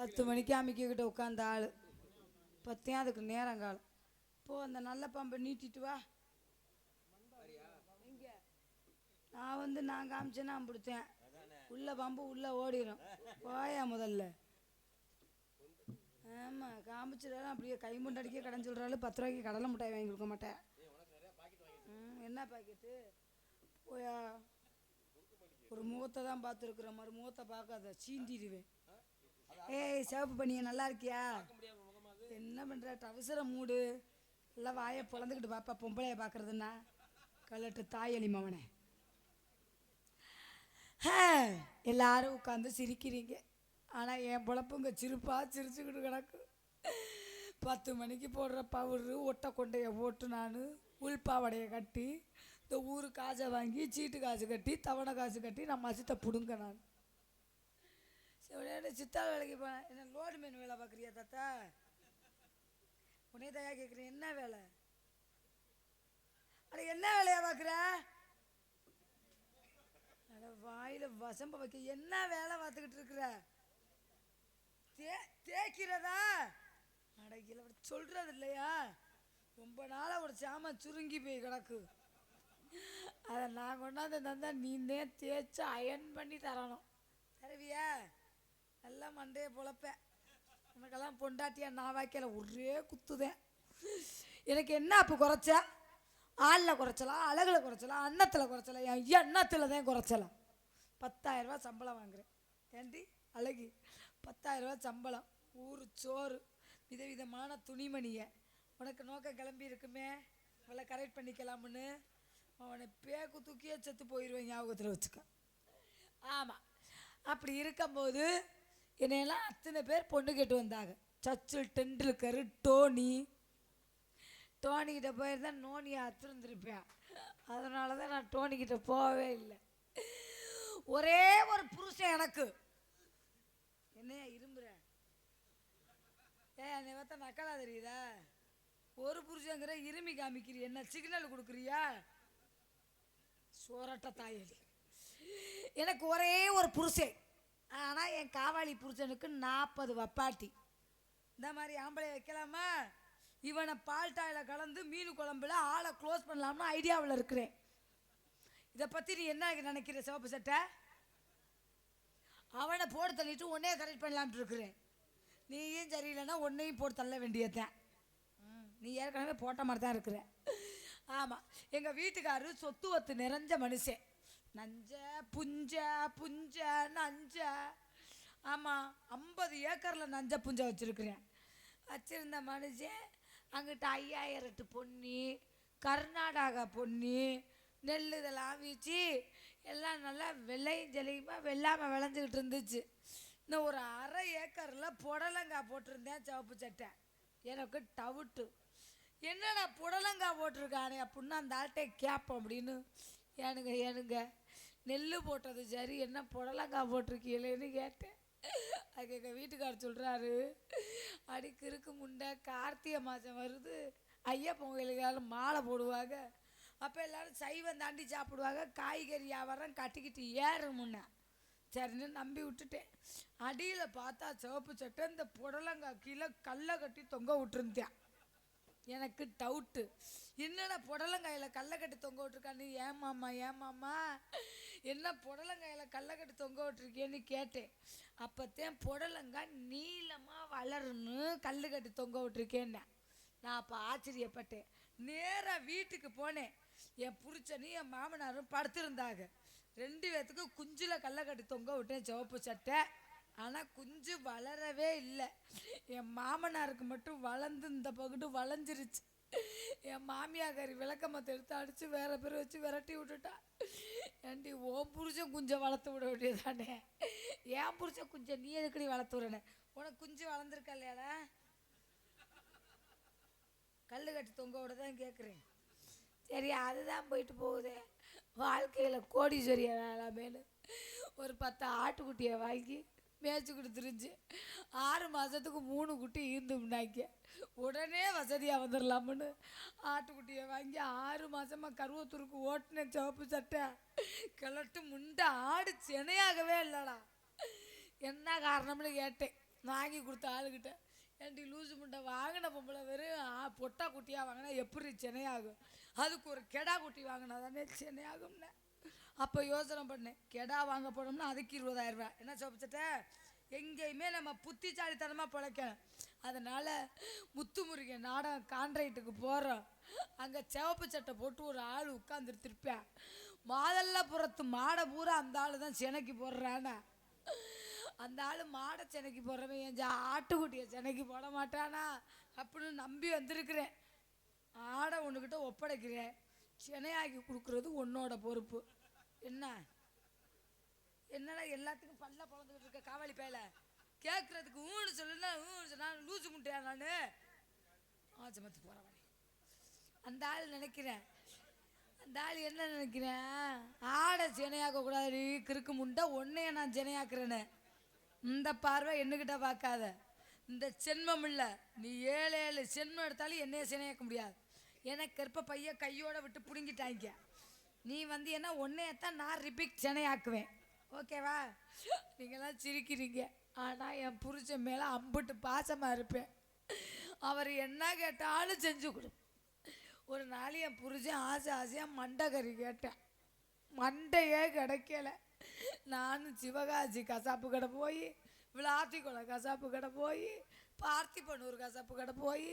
பத்து மணிக்கு அமைக்கிக்கிட்ட உட்காந்த ஆள். பத்தே அதுக்கு நேரங்காலம். போ அந்த நல்ல பம்பை நீட்டிட்டு வா. நான் வந்து நான் காமிச்சேன்னா பிடிச்சேன். உள்ள பம்பு உள்ள ஓடிடும் போயா முதல்ல. ஆமாம் காமிச்சிடாலும் அப்படியே கை முண்டடிக்க கடன் சொல்கிறாலும் பத்து ரூபாய்க்கு கடலை மிட்டாய் வாங்கி கொடுக்க மாட்டேன். என்ன பாக்கெட்டு? போயா. ஒரு முகத்தை தான் பார்த்துருக்குற மறு முகத்தை பார்க்காத சீண்டிடுவேன். ஏய் சிவப்பு பண்ணிய நல்லா இருக்கியா? என்ன பண்ணுற டவுசரை மூடு. எல்லாம் வாயை பிளந்துக்கிட்டு பாப்பா பொம்பளைய பார்க்கறதுன்னா. கலட்டு தாயலி மவனே ஹே, எல்லாரும் உட்காந்து சிரிக்கிறீங்க. ஆனால் என் பொழப்புங்க சிரிப்பாக சிரிச்சுக்கிட்டு கிடக்கு. பத்து மணிக்கு போடுற பவுரு ஒட்டை கொண்டைய ஓட்டு நான் உள்பாவடையை கட்டி இந்த ஊரு காசை வாங்கி சீட்டு காசு கட்டி தவணை காசு கட்டி நான் மசித்த பிடுங்க நான். சிவனே சித்தாள் வேலைக்கு போனேன். என்ன லோடு மீன் வேலை பார்க்குறியா தாத்தா? உன்னே தயா கேட்குறேன். என்ன வேலை? அட என்ன வேலையா பார்க்குற? அட வாயில் வசம்ப வைக்க. என்ன வேலை பார்த்துக்கிட்டு இருக்கிற? தே தேய்க்கிறதா? அடக்கில சொல்கிறது இல்லையா? ரொம்ப நாளாக ஒரு சாமான் சுருங்கி போய் கிடக்கு. அதை நான் கொண்டாந்து தந்தா நீந்தே தேய்ச்சி அயன் பண்ணி தரணும். தருவியா? எல்லாம் மண்டையை பொழப்பேன். உனக்கெல்லாம் பொண்டாட்டியா நான் வாய்க்கல ஒரே குத்துதேன். எனக்கு என்ன அப்போ குறைச்ச? ஆளில் குறைச்சலாம் அழகில் குறைச்சலாம் அன்னத்தில் குறைச்சலாம் என் எண்ணத்தில் தான் குறைச்சலாம் பத்தாயிரரூபா சம்பளம் வாங்குறேன். ஏண்டி? அழகி. பத்தாயிரரூபா சம்பளம். ஊர் சோறு. விதவிதமான துணிமணியை. உனக்கு நோக்கம் கிளம்பி இருக்குமே? அவளை கரெக்ட் பண்ணிக்கலாம்னு அவனை பேக்கு தூக்கியே செத்து போயிடுவேன் ஞாபகத்தில் வச்சுக்க. ஆமாம் அப்படி இருக்கும்போது என்னையெல்லாம் அத்தனை பேர் பொண்ணு கேட்டு வந்தாங்க. சச்சில் டெண்டுல்கர் டோனி. டோனிக்கிட்ட போயிருந்தா நோனியை அத்திருந்துருப்பேன் அதனால தான் நான் டோனிக்கிட்ட போகவே இல்லை. ஒரே ஒரு புருஷன் எனக்கு. என்னையா இரும்புறேன் ஏ என்னை பார்த்தா நக்கலா தெரியுதா? ஒரு புருஷங்கிற இருமி காமிக்கிறீ என்ன சிக்னல் கொடுக்குறியா? சோரட்ட தாயலி எனக்கு ஒரே ஒரு புருஷன். ஆனால் என் காவாளி புருஷனுக்கு நாற்பது வப்பாட்டி. இந்த மாதிரி ஆம்பளை வைக்கலாமா? இவனை பால்டாயில் கலந்து மீன் குழம்புல ஆளை க்ளோஸ் பண்ணலாம்னு ஐடியாவில் இருக்கிறேன். இதை பற்றி நீ என்ன நினைக்கிற சிவப்பு சட்டை? அவனை போட்டு தள்ளிட்டு உன்னையே கரெக்ட் பண்ணலான்ட்டு இருக்கிறேன். நீயும் சரியில்லைன்னா உன்னையும் போட்டு தள்ள வேண்டியதுதான். நீ ஏற்கனவே போட்ட மாதிரி தான் இருக்கிற. ஆமாம் எங்கள் வீட்டுக்காரு சொத்து ஒத்து நிறைஞ்ச மனுஷன். நஞ்ச புஞ்ச புஞ்ச நஞ்ச. ஆமாம் ஐம்பது ஏக்கரில் நஞ்ச புஞ்ச வச்சுருக்கிறேன். வச்சுருந்த மனுஷன் அங்கிட்ட ஐயாயிரம் எட்டு பொன்னி கர்நாடகா பொன்னி நெல் இதெல்லாம் வீச்சு எல்லாம் நல்லா வெள்ளையும் ஜெலியுமா வெள்ளாமல் விளைஞ்சிக்கிட்டு இருந்துச்சு. இன்னும் ஒரு அரை ஏக்கரில் புடலங்காய் போட்டிருந்தேன் சிவப்பு சட்டை. எனக்கு டவுட்டு. என்னடா புடலங்காய் போட்டிருக்கானே அப்படின்னா அந்த ஆள்கிட்ட கேட்போம் அப்படின்னு. ஏனுங்க ஏனுங்க. நெல் போட்டது சரி என்ன புடலங்காய் போட்டிருக்கீங்களேன்னு கேட்டேன். அதுக்கு எங்கள் வீட்டுக்காரர் சொல்கிறாரு அடி கிறுக்கு முண்டை கார்த்திகை மாதம் வருது. ஐயப்பன் கோயிலுக்கால மாலை போடுவாங்க. அப்போ எல்லாரும் சைவம் தாண்டி சாப்பிடுவாங்க. காய்கறி வியாபாரம் கட்டிக்கிட்டு ஏறும் முன்ன. சரின்னு நம்பி விட்டுட்டேன். அடியில் பார்த்தா சிவப்பு சட்டை இந்த புடலங்காய் கீழே கல்லை கட்டி தொங்க விட்டுருந்தேன் எனக்கு டவுட்டு என்னடா புடலங்காயில் கல்லை கட்டி தொங்க விட்டுருக்கான்னு? ஏமாம்மா ஏமாம்மா என்ன புடலங்காயில் கல்லக்கட்டு தொங்க விட்டுருக்கேன்னு கேட்டேன். அப்போத்தேன் புடலங்காய் நீளமாக வளருன்னு கல்லுக்கட்டு தொங்க விட்டுருக்கேன்னு நான் அப்போ ஆச்சரியப்பட்டேன். நேராக வீட்டுக்கு போனேன். என் புருஷனும் என் மாமனாரும் படுத்திருந்தாங்க. ரெண்டு பேர்த்துக்கும் குஞ்சில் கல்லக்கட்டு தொங்க விட்டேன் சிவப்பு சட்டை. ஆனால் குஞ்சு வளரவே இல்லை. என் மாமனாருக்கு மட்டும் வளர்ந்து இந்த பகுடு வளைஞ்சிருச்சு என் மாமியாக்காரி விளக்கமத்தை எடுத்து அடித்து வேற பேர் வச்சு விரட்டி விட்டுட்டா. ஏண்டி ஓ புருஷன் குஞ்சை வளர்த்து விட வேண்டியதானே என் புருஷன் குஞ்சை நீ எதுக்கடி வளர்த்து விடனே உனக்கு குஞ்சு வளர்ந்துருக்கா இல்லையாடா? கல் கட்டி தொங்க விட தான் கேட்குறேன் சரி அதுதான் போயிட்டு போகுதே. வாழ்க்கையில் கோடீஸ்வரியா வேளாமேனு ஒரு பத்து ஆட்டுக்குட்டியை வாங்கி மேய்ச்சி திரிஞ்சு ஆறு மாதத்துக்கு மூணு குட்டி ஈந்தும்னாக்க உடனே வசதியாக வந்துடலாம்னு ஆட்டுக்குட்டியை வாங்கி ஆறு மாதமாக கருவத்தூருக்கு ஓட்டின சிவப்பு சட்டை. கிளட்டு முண்டை ஆடு செனையாகவே இல்லைடா. என்ன காரணம்னு கேட்டேன். வாங்கி கொடுத்த ஆளுக்கிட்ட ஏன்டி லூசு முண்டை வாங்கின பொம்பளை வெறும் பொட்டா குட்டியாக வாங்கினா எப்படி சென்னையாகும் அதுக்கு ஒரு கெடா குட்டி வாங்கினா தானே சென்னையாகும்னே அப்போ யோசனை பண்ணேன் கெடா வாங்க போனோம்னா அதுக்கு இருபதாயிரம் ரூபாய். என்ன சோப்பிச்சிட்ட எங்கேயுமே நம்ம புத்திசாலித்தனமாக பிழைக்கணும் அதனால் முத்துமுருகன் நாடகம் கான்ட்ராக்டுக்கு போகிறோம் அங்கே சிவப்பு சட்டை போட்டு ஒரு ஆள் உட்காந்துட்டு திருப்பேன் மாதல்லபுரத்து மாடை பூரா அந்த ஆள் தான் சென்னைக்கு போடுறானா. அந்த ஆள் மாடை சென்னைக்கு போடுறவன் என் ஜா- ஆட்டுக்குட்டியை சென்னைக்கு போட மாட்டானா அப்படின்னு நம்பி வந்திருக்கிறேன். ஆடை ஒன்றுக்கிட்ட ஒப்படைக்கிறேன். சினையாக்கி கொடுக்குறது உன்னோட பொறுப்பு. என்ன? என்னடா எல்லாத்துக்கும் பல்ல பிறந்துக்கிட்டு இருக்க காவாலி பேல கேட்குறதுக்கு ஊன்னு சொல்லுன்னா ஊன்னு சொன்னா லூசு முட்டையா நான்? ஆச்சமத்து போகிறவனே அந்த ஆள் நினைக்கிறேன். அந்த ஆள் என்ன நினைக்கிறேன்? ஆடை சினையாக்க கூடாது கிறுக்கு முண்டை உன்னைய நான் சினையாக்குறேன்னு இந்த பார்வை என்னகிட்ட பார்க்காத. இந்த சென்மம் இல்லை. நீ ஏழு ஏழு சென்மம் எடுத்தாலும் என்னைய சினையாக்க முடியாது. எனக்கு கற்ப பைய கையோட விட்டு பிடுங்கிட்டாங்க. நீ வந்து என்ன ஒன்னையத்தான் நான் ரிபிக் செனையாக்குவேன் ஓகேவா நீங்களாம் சிரிக்கிறீங்க. ஆனால் என் புருஷன் மேலே அம்புட்டு பாசமாக இருப்பேன். அவர் என்ன கேட்டாலும் செஞ்சு கொடு. ஒரு நாள் என் புருஷன் ஆசை ஆசையாக மண்டகரி கேட்டேன். மண்டையே கிடைக்கல. நானும் சிவகாசி கசாப்பு கடை போய் விளாத்திக்குளம் கசாப்பு கடை போய் பார்த்திபனூர் கசாப்பு கடை போய்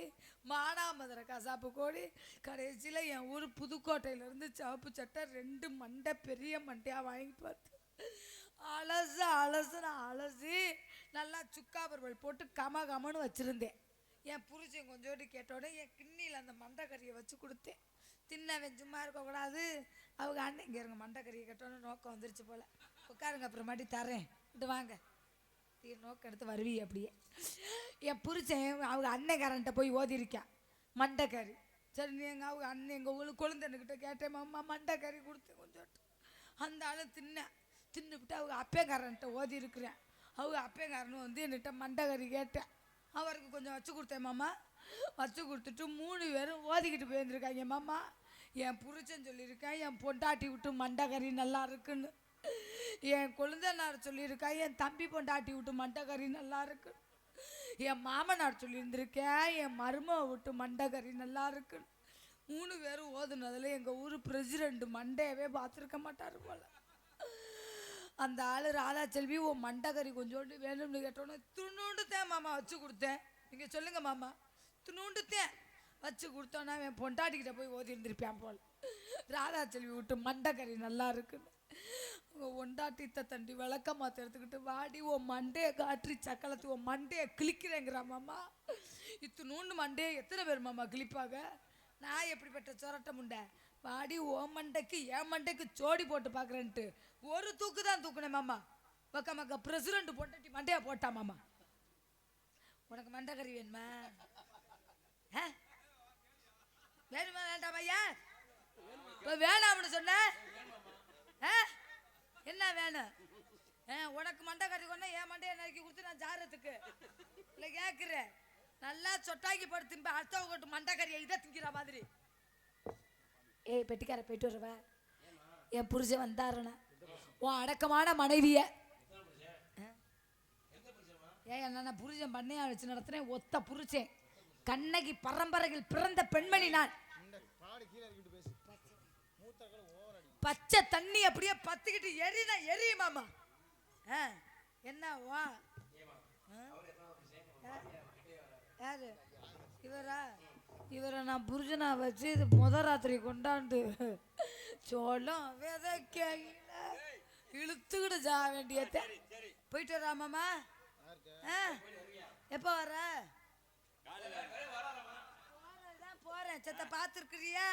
மானாமதுரை கசாப்பு கோடி கடைசியில் என் ஊர் புதுக்கோட்டையிலேருந்து சிவப்பு சட்டை ரெண்டு மண்டை பெரிய மண்டையாக வாங்கி பார்த்து. அலசு அலசுன்னு அலசி நல்லா சுக்கா பருவல் போட்டு கம கமன்னு வச்சுருந்தேன். என் புருஷன் கொஞ்சோண்டு கேட்டோடனே என் கிண்ணியில் அந்த மண்டைக்கறியை வச்சு கொடுத்தேன். தின்ன சும்மா இருக்கக்கூடாது. அவங்க அண்ணன் இங்கே இருங்க மண்டைக்கறியை கேட்டோன்னு நோக்கம் வந்துருச்சு போல். உட்காருங்க அப்புறமாட்டி தரேன் விட்டு வாங்க. தீர் நோக்கம் எடுத்து வருவி அப்படியே. என் புரிச்சேன் அவங்க அண்ணன்காரன்ட்ட போய் ஓதிருக்கேன் மண்டைக்கறி. சரி நீ எங்கள் அவங்க அண்ணன் எங்கள் ஊருக்கு குழந்தைன்னுக்கிட்ட கேட்டேன் மாமா மண்டைக்கறி கொடுத்து கொஞ்சம் அந்த ஆள் தின்னேன் தின்னுபிட்டு அவங்க அப்பேங்காரன்ட்ட ஓதி இருக்கிறேன் அவங்க அப்பேங்காரனும் வந்து என்கிட்ட மண்டைக்கறி கேட்டேன். அவருக்கு கொஞ்சம் வச்சு கொடுத்தேன் மாமா. வச்சு கொடுத்துட்டு மூணு பேரும் ஓதிக்கிட்டு போயிருந்துருக்காங்க மாமா. என் புருஷன் சொல்லியிருக்கேன் என் பொண்டாட்டி விட்டு மண்டைக்கறி நல்லா இருக்குன்னு. என் கொழுந்தனார் சொல்லியிருக்கேன் என் தம்பி பொண்டாட்டி விட்டு மண்டகரி நல்லா இருக்கு என் மாமனார் சொல்லியிருந்திருக்கேன் என் மருமவை விட்டு மண்டகரி நல்லா இருக்குன்னு மூணு பேரும் ஓதுனதில் எங்கள் ஊர் பிரசிடெண்ட் மண்டையவே பார்த்துருக்க மாட்டார் போல. அந்த ஆள் ராதா செல்வி உன் மண்டகரி கொஞ்சோண்டு வேணும்னு கேட்டோன்னே துணுண்டுத்தேன் மாமா வச்சு கொடுத்தேன். நீங்கள் சொல்லுங்கள் மாமா. துணுண்டுத்தேன். வச்சு கொடுத்தோன்னா என் பொண்டாட்டிக்கிட்ட போய் ஓதி இருந்திருப்பேன் போல். ராதா செல்வி விட்டு மண்டகரி நல்லா இருக்குன்னு உங்கள் ஒண்டாட்டி தண்டி விளக்க மாத்த எடுத்துக்கிட்டு வாடி உன் மண்டையை காற்றி சக்கலத்து உன் மண்டையை கிழிக்கிறேங்கிறா மாமா. இத்தினூண்டு மண்டையை எத்தனை பேர் மாமா கிழிப்பாங்க? நான் எப்படிப்பட்ட சொரட்ட முண்டை? வாடி ஓ மண்டைக்கு என் மண்டைக்கு சோடி போட்டு பார்க்குறேன்ட்டு. ஒரு தூக்கு தான் தூக்குனேன் மாமா. பக்க மக்க பிரசிடண்ட் பொண்டாட்டி மண்டையா போட்டா மாமா. உனக்கு மண்டைக்கறி வேணுமா? வேணுமா வேண்டாமா ஐயா இப்போ வேணாம்னு சொன்ன? என்ன வேணும் உனக்கு மண்டை கட்டி கொண்டா என் மண்டையை நறுக்கி கொடுத்து நான் ஜாரத்துக்கு இல்லை கேட்குறேன். நல்லா சொட்டாக்கி போட்டு திம்ப அடுத்தவங்க மண்டை கறியை இதை திங்கிற மாதிரி. ஏய் பெட்டிக்கார போயிட்டு வருவ. என் புருஷன் வந்தாருண்ணா உன் அடக்கமான மனைவிய. ஏன் என்ன புருஷன் பண்ணையா வச்சு நடத்துறேன்? ஒத்த புருஷன். கண்ணகி பரம்பரையில் பிறந்த பெண்மணி நான். பச்சை தண்ணி அப்படியே பத்துக்கிட்டு எரினா எரியுமாமா ஆ என்ன வா. ஆ? யாரு? இவரா? இவரை நான் புருஷனா வச்சு இது முத ராத்திரி கொண்டாந்து சோளம் விதைக்கையில இழுத்துக்கிட்டு ஜா வேண்டியத. போயிட்டு வராமாமா ஆ? எப்போ வர? போறேன். செத்த பார்த்துருக்குறியா?